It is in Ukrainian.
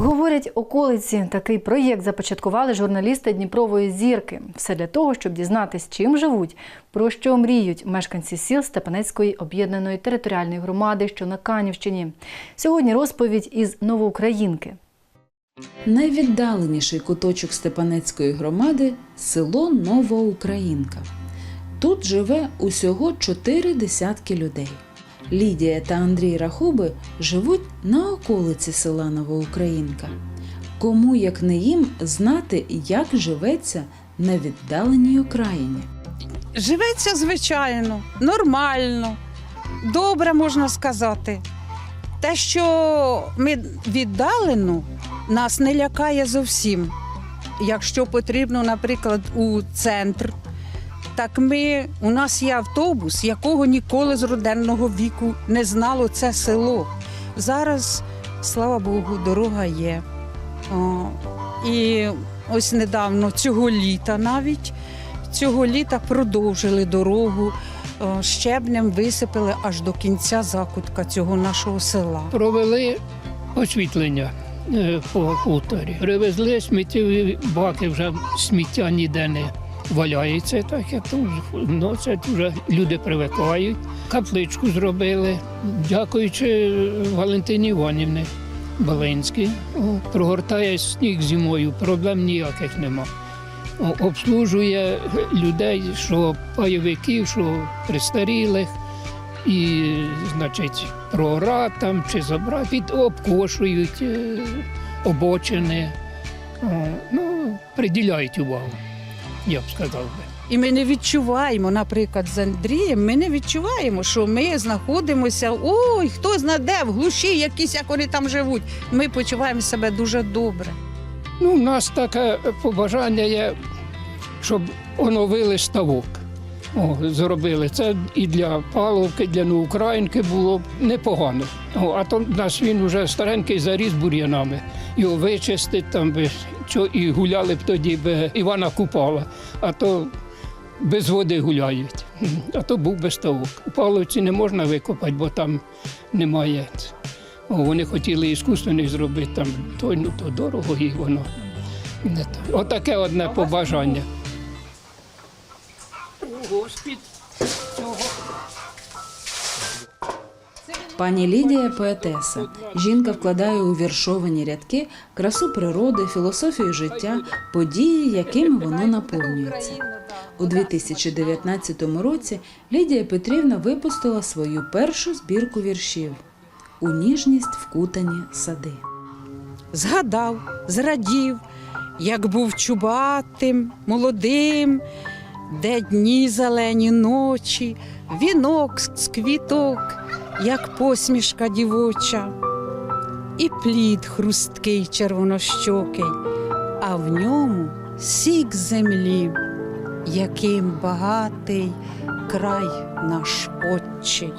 Говорять околиці. Такий проєкт започаткували журналісти Дніпрової зірки. Все для того, щоб дізнатись, чим живуть, про що мріють мешканці сіл Степанецької об'єднаної територіальної громади, що на Канівщині. Сьогодні розповідь із Новоукраїнки. Найвіддаленіший куточок Степанецької громади село Новоукраїнка. Тут живе усього чотири десятки людей. Лідія та Андрій Рахуби живуть на околиці села Новоукраїнка. Кому, як не їм, знати, як живеться на віддаленій окраїні. Живеться звичайно, нормально, добре можна сказати. Те, що ми віддалено, нас не лякає зовсім. Якщо потрібно, наприклад, у центр, так ми, у нас є автобус, якого ніколи з роденного віку не знало це село. Зараз, слава Богу, дорога є. О, і ось недавно, цього літа навіть, цього літа продовжили дорогу, щебнем висипали аж до кінця закутка цього нашого села. провели освітлення е, по хуторі. Привезли сміттєві баки, вже сміття ніде не валяється, так як тут носять, вже люди привикають. Капличку зробили, дякуючи Валентині Іванівні Балинській. Прогортає сніг зимою, проблем ніяких нема. Обслужує людей, що пайовиків, що пристарілих і, значить, прораб там чи забрати, обкошують е, обочини. Ну, приділяють увагу, я б сказав би. І ми не відчуваємо, наприклад, з Андрієм, ми не відчуваємо, що ми знаходимося, ой, хто зна де, в глуші, якісь, як вони там живуть. Ми почуваємо себе дуже добре. Ну, у нас таке побажання є, щоб оновили ставок. О, зробили. Це і для Павловки, для Новоукраїнки було б непогано. О, а то в нас він вже старенький заріс бур'янами. Його вичистить там би, що і гуляли б тоді би Івана Купала, а то без води гуляють. А то був би ставок. У Павловці не можна викопати, бо там немає. Вони хотіли іскусственний зробити там той, ну то дорого і воно. То. Отаке одне побажання. Господь цього Пані Лідія поетеса. Жінка вкладає у віршовані рядки красу природи, філософію життя, події, якими воно наповнюється. У 2019 році Лідія Петрівна випустила свою першу збірку віршів у ніжність вкутані сади. Згадав, зрадів, як був чубатим, молодим, де дні зелені ночі, вінок з квіток, як посмішка дівоча, і плід хрусткий червонощокий, а в ньому сік землі, яким багатий край наш отчий.